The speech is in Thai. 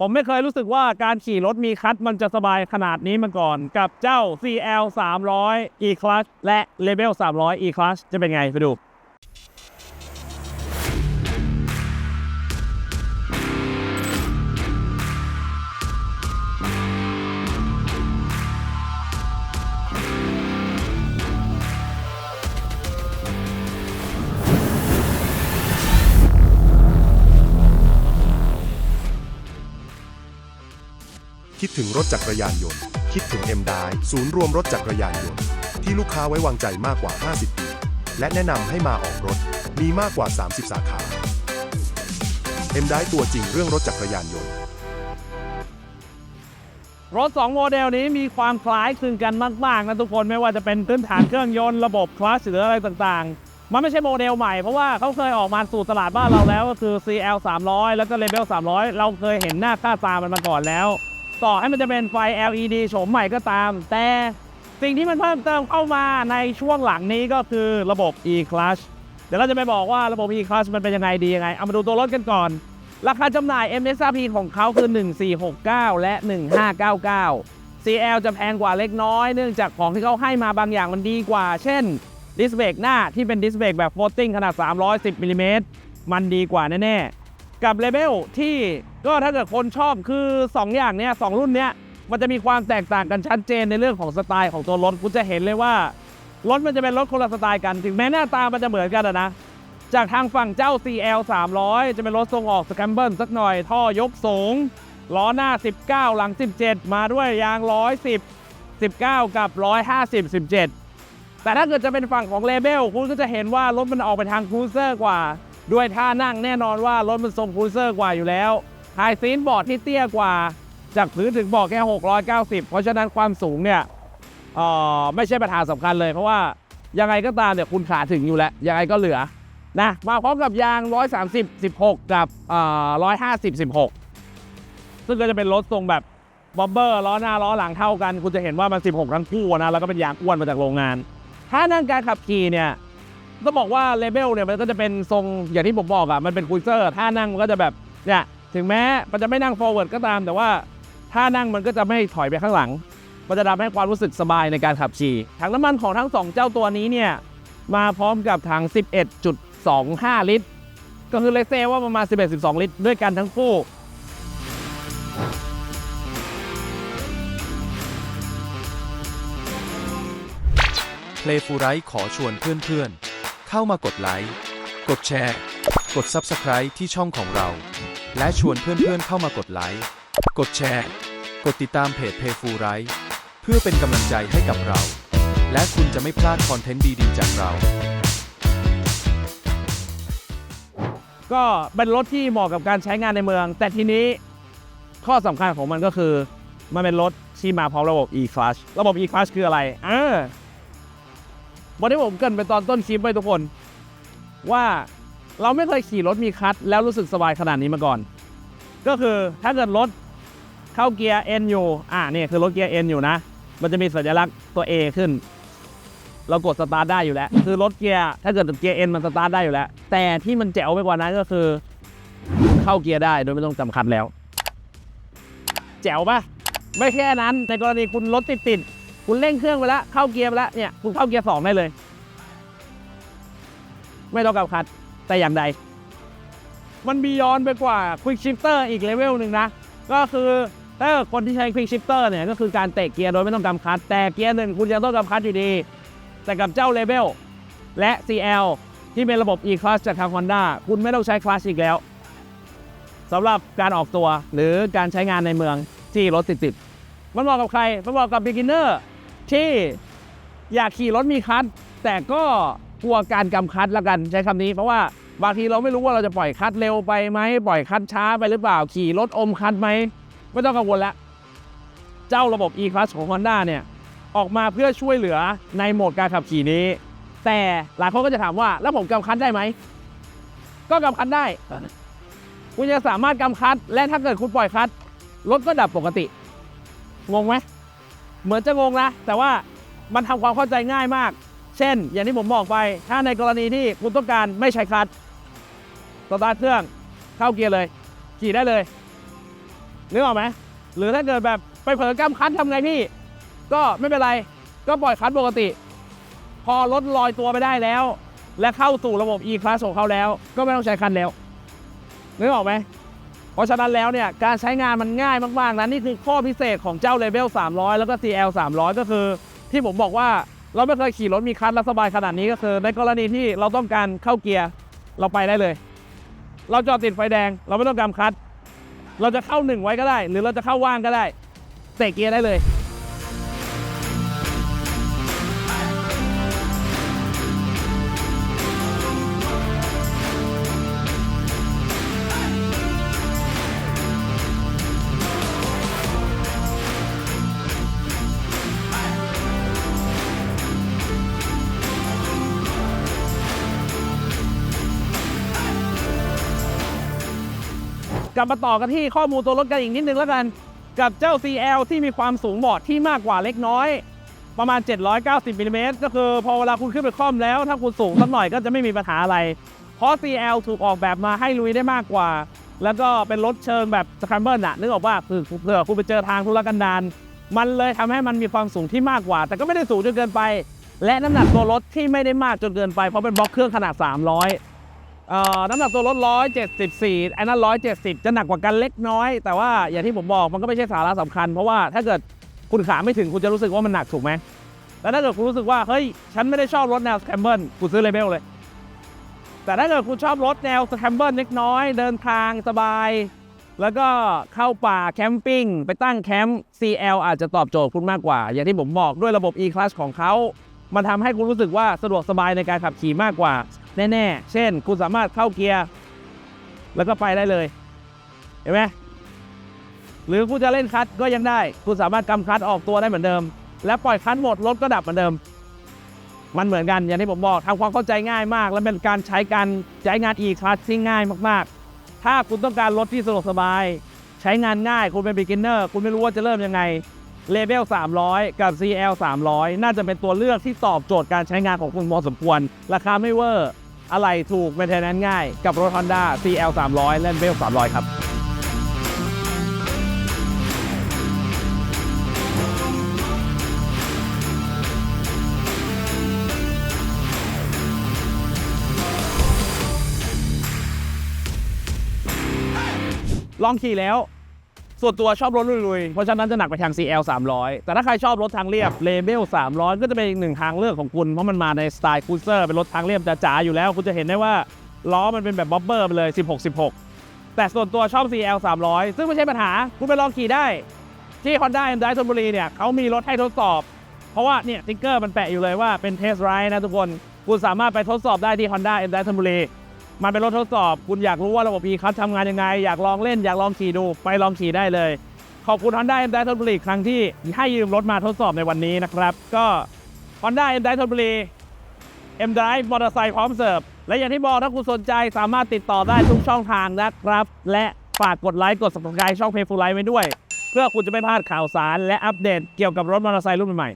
ผมไม่เคยรู้สึกว่าการขี่รถมีคัทมันจะสบายขนาดนี้มาก่อน กับเจ้า CL 300 E-Class และ Level 300 E-Class จะเป็นไงไปดู ถึงรถจักรยานยนต์ คิดถึง m d i ศูนย์รวมรถจักรยานยนต์ ที่ลูกค้าไว้วางใจมากกว่า 50 ปี และแนะนำให้มาออกรถ มีมากกว่า 30 สาขา m d i ตัวจริงเรื่องรถจักรยานยนต์ รถ 2 โมเดลนี้มีความคล้ายคลึงกันมาก ๆ นะทุกคนไม่ว่าจะเป็นพื้นฐานเครื่องยนต์ระบบคลัตช์หรืออะไรต่างๆ มันไม่ใช่โมเดลใหม่เพราะว่าเขาเคยออกมาสู่ตลาดบ้านเราแล้วก็คือ CL 300 แล้วก็ Level 300 เราเคยเห็นหน้าค่าตามันมาก่อนแล้ว ต่อให้มันจะเป็นไฟ LED โฉมใหม่ก็ตาม แต่สิ่งที่มันเพิ่มเติมเข้ามาในช่วงหลังนี้ก็คือระบบ e-clutch เดี๋ยวเราจะไปบอกว่าระบบ e-clutch มันเป็นยังไงดียังไง เอามาดูตัวรถกันก่อน ราคาจำหน่าย MSRP ของเขาคือ 1469 และ 1599 CL จะแพงกว่าเล็กน้อย เนื่องจากของที่เขาให้มาบางอย่างมันดีกว่า เช่นดิสเบรกหน้าที่เป็นดิสเบรกแบบ floating ขนาด 310มิลลิเมตรมันดีกว่าแน่ๆ กับเลเวลที่ก็ถ้าเกิดคนชอบคือ 2 อย่างเนี้ยสองรุ่นเนี้ยมันจะมีความแตกต่างกันชัดเจนในเรื่องของสไตล์ของตัวรถคุณจะเห็นเลยว่ารถมันจะเป็นรถคนละสไตล์กันถึงแม้หน้าตามันจะเหมือนกันนะ จากทางฝั่งเจ้า CL 300 จะเป็นรถทรงออกสแคมเบิลสักหน่อย ท่อยกสูง ล้อหน้า 19 หลัง 17 มาด้วยยาง 110 19 กับ 150 17 แต่ถ้าเกิดจะเป็นฝั่งของเลเบลคุณก็จะเห็นว่ารถมันออกไปทางครูเซอร์กว่า ด้วยท่านั่งแน่นอนว่ารถมันทรงครูเซอร์กว่าอยู่แล้วไฮซีนบอร์ดที่เตี้ยกว่า จากพื้นถึงบอกแค่ 690 เพราะฉะนั้นความสูงเนี่ยเออไม่ใช่ปัญหาสำคัญเลย เพราะว่ายังไงก็ตามเนี่ยคุณขาถึงอยู่แล้ว ยังไงก็เหลือนะมาพร้อมกับยาง 130 16 กับเอ่อ150 16 ซึ่งก็จะเป็นรถทรงแบบบอบเบอร์ล้อหน้าล้อหลังเท่ากัน คุณจะเห็นว่ามัน 16 ทั้งคู่นะแล้วก็เป็นยางอ้วนมาจากโรงงาน ถ้านั่งการขับขี่เนี่ย ต้องบอกว่าเลเวลเนี่ยมันก็จะเป็นทรงอย่างที่ผมบอกอะมันเป็นคุยเซอร์ถ้านั่งมันก็จะแบบเนี่ยถึงแม้มันจะไม่นั่ง forward ก็ตาม แต่ว่าถ้านั่งมันก็จะไม่ถอยไปข้างหลัง มันจะทำให้ความรู้สึกสบายในการขับขี่ถังน้ำมันของทั้งสองเจ้าตัวนี้เนี่ยมาพร้อมกับถัง 11.25 ลิตร ก็คือเลเซว่าประมาณ 11-12 ลิตร ด้วยกันทั้งคู่ Playful r i ขอชวนเพื่อนๆ เข้ามากดไลค์ กดแชร์ กด Subscribe ที่ช่องของเรา และชวนเพื่อนๆเข้ามากดไลค์ กดแชร์ กดติดตามเพจ Playful r i เพื่อเป็นกำลังใจให้กับเรา และคุณจะไม่พลาดคอนเทนต์ดีๆ จากเรา ก็เป็นรถที่เหมาะกับการใช้งานในเมือง แต่ทีนี้ข้อสำคัญของมันก็คือ มันเป็นรถที่มาพร้อมระบบ e-clutch ระบบ e-clutch คืออะไร เออ วันที่ผมเกินไปตอนต้นคลิปไปทุกคน ว่าเราไม่เคยขี่รถมีคลัตช์แล้วรู้สึกสบายขนาดนี้มาก่อน ก็คือถ้าเกิดรถเข้าเกียร์ N อยู่อ่านี่คือรถเกียร์ N อยู่นะ มันจะมีสัญลักษณ์ตัว A ขึ้น เรากดสตาร์ทได้อยู่แล้ว คือรถเกียร์ถ้าเกิดเกียร์ N มันสตาร์ทได้อยู่แล้ว แต่ที่มันแจ๋วไปกว่านั้นก็คือ เข้าเกียร์ได้โดยไม่ต้องจำคัดแล้ว แจ๋วปะไม่แค่นั้นในกรณีคุณรถติดติด คุณเร่งเครื่องไปแล้วเข้าเกียร์ไปแล้วเนี่ยคุณเข้าเกียร์สองได้เลย ไม่ต้องกำคัดแต่อย่างใด มันบียอนไปกว่า Quick Shifter อีกเลเวลหนึ่งนะ ก็คือถ้าคนที่ใช้ Quick Shifter เนี่ยก็คือการเตะเกียร์โดยไม่ต้องกำคัดแต่เกียร์หนึ่งคุณยังต้องกำคัดอยู่ดี แต่กับเจ้าเลเวลและ CL ที่เป็นระบบ e-clutch จากทาง Honda คุณไม่ต้องใช้คลัตชอีกแล้วสำหรับการออกตัวหรือการใช้งานในเมืองที่รถติดๆมันเหมาะกับใคร มันเหมาะกับ beginner ที่อยากขี่รถมีคลัตชแต่ก็กลัวการกำคัดละกันใช้คำนี้เพราะว่าบางทีเราไม่รู้ว่าเราจะปล่อยคลัตชเร็วไปไหมปล่อยคลัตชช้าไปหรือเปล่าขี่รถอมคลัตชไหมไม่ต้องกังวลล้วเจ้าระบบ e-clutch ของ Honda เนี่ยออกมาเพื่อช่วยเหลือในโหมดการขับขี่นี้ แต่หลายคนก็จะถามว่าแล้วผมกำคัดได้ไหม ก็กำคัดได้ คุณจะสามารถกำคัด และถ้าเกิดคุณปล่อยคัดรถก็ดับปกติ งงไหม เหมือนจะงงนะ แต่ว่ามันทำความเข้าใจง่ายมาก เช่น อย่างที่ผมบอกไป ถ้าในกรณีที่คุณต้องการไม่ใช้คลัตช์สตาร์ทเครื่องเข้าเกียร์เลยขี่ได้เลยนึกออกไหมหรือถ้าเกิดแบบไปเผลอกำคันทำไงพี่ ก็ไม่เป็นไร ก็ปล่อยคันปกติ พอรถลอยตัวไปได้แล้ว และเข้าสู่ระบบ e-class ของเขาแล้ว ก็ไม่ต้องใช้คันแล้วนึกออกไหม เพราะฉะนั้นแล้วเนี่ยการใช้งานมันง่ายมากๆนะนี่คือข้อพิเศษของเจ้า Level 300 แล้วก็ CL 300 ก็คือ ที่ผมบอกว่าเราไม่เคยขี่รถมีคันแล้วสบายขนาดนี้ก็คือ ในกรณีที่เราต้องการเข้าเกียร์เราไปได้เลย เราจอดติดไฟแดง เราไม่ต้องกำคัด เราจะเข้าหนึ่งไว้ก็ได้ หรือเราจะเข้าว่างก็ได้เตะเกียร์ได้เลย กลับมาต่อกันที่ข้อมูลตัวรถกันอีกนิดนึงแล้วกัน กับเจ้า CL ที่มีความสูงบาะที่มากกว่าเล็กน้อย ประมาณ 790มิลลิเมตรก็คือพอเวลาคุณขึ้นไปคล่อมแล้ว ถ้าคุณสูงสักหน่อยก็จะไม่มีปัญหาอะไร เพราะ CL ถูกออกแบบมาให้ลุยได้มากกว่า แล้วก็เป็นรถเชิงแบบสแครมเบิลอะนึกออกว่าคือเผื่อคุณไปเจอทางทุรกันดารมันเลยทำให้มันมีความสูงที่มากกว่า แต่ก็ไม่ได้สูงจนเกินไป และน้ำหนักตัวรถที่ไม่ได้มากจนเกินไปเพราะเป็นบล็อกเครื่องขนาด 300 น้ำหนักตัวรถ 174ไอ้นั่น170 จะหนักกว่ากันเล็กน้อย แต่ว่าอย่างที่ผมบอกมันก็ไม่ใช่สาระสำคัญ เพราะว่าถ้าเกิดคุณขาไม่ถึงคุณจะรู้สึกว่ามันหนักถูกไหมแต่ถ้าเกิดคุณรู้สึกว่า เฮ้ย ฉันไม่ได้ชอบรถแนวสแคมเบิลคุณซื้อเลเบลเลย แต่ถ้าเกิดคุณชอบรถแนวสแคมเบิลเล็กน้อย เดินทางสบาย แล้วก็เข้าป่าแคมปิ้งไปตั้งแคมป์ CL อาจจะตอบโจทย์คุณมากกว่า อย่างที่ผมบอกด้วยระบบ e-class ของเขา มันทำให้คุณรู้สึกว่าสะดวกสบายในการขับขี่มากกว่า แน่ๆ เช่น คุณสามารถเข้าเกียร์ แล้วก็ไปได้เลย เห็นไหมหรือคุณจะเล่นคลัตช์ก็ยังได้ คุณสามารถกำคลัตช์ออกตัวได้เหมือนเดิม และปล่อยคลัตช์หมดรถก็ดับเหมือนเดิม มันเหมือนกันอย่างที่ผมบอกทำความเข้าใจง่ายมาก และเป็นการใช้การใช้งาน e-class ที่ง่ายมากๆ ถ้าคุณต้องการรถที่สะดวกสบาย ใช้งานง่าย คุณเป็น beginner คุณไม่รู้ว่าจะเริ่มยังไง เลเวล300 กับ CL 300 น่าจะเป็นตัวเลือกที่ตอบโจทย์การใช้งานของคุณพอสมควร ราคาไม่เวอร์อะไรถูก m ม i n เ n น n ง่ายกับรถ Honda CL 300 และ Level 300 ครับลองขี่แล้ว ส่วนตัวชอบรถลุยๆ เพราะฉะนั้นจะหนักไปทาง CL 300 แต่ถ้าใครชอบรถทางเรียบเลเบล300 ก็จะเป็นอีกหนึ่งทางเลือกของคุณ เพราะมันมาในสไตล์คูเซอร์เป็นรถทางเรียบจ๋าๆอยู่แล้ว คุณจะเห็นได้ว่าล้อมันเป็นแบบบ๊อบเบอร์ไปเลย 16 16 แต่ส่วนตัวชอบ CL 300 ซึ่งไม่ใช่ปัญหา คุณไปลองขี่ได้ ที่ Honda m d i ธนบุรีเนี่ยเขามีรถให้ทดสอบ เพราะว่าเนี่ยสติ๊กเกอร์มันแปะอยู่เลยว่าเป็นเทสไรด์นะทุกคน คุณสามารถไปทดสอบได้ที่ Honda m d i ธนบุรี มันเป็นรถทดสอบ คุณอยากรู้ว่าระบบ e คัททำงานยังไง อยากลองเล่นอยากลองขี่ดู ไปลองขี่ได้เลย ขอบคุณ Honda m d i ธนบุรีครั้งที่ให้ยืมรถมาทดสอบในวันนี้นะครับ ก็ Honda m d i ธนบุรี M Drive มอเตอร์ไซค์พร้อมเสิร์ฟ และอย่างที่บอกถ้าคุณสนใจสามารถติดต่อได้ทุกช่องทางนะครับ และฝากกดไลค์กด subscribe ช่องเพจฟูไลท์ไว้ด้วย เพื่อคุณจะไม่พลาดข่าวสารและอัปเดตเกี่ยวกับรถมอเตอร์ไซค์รุ่นใหม่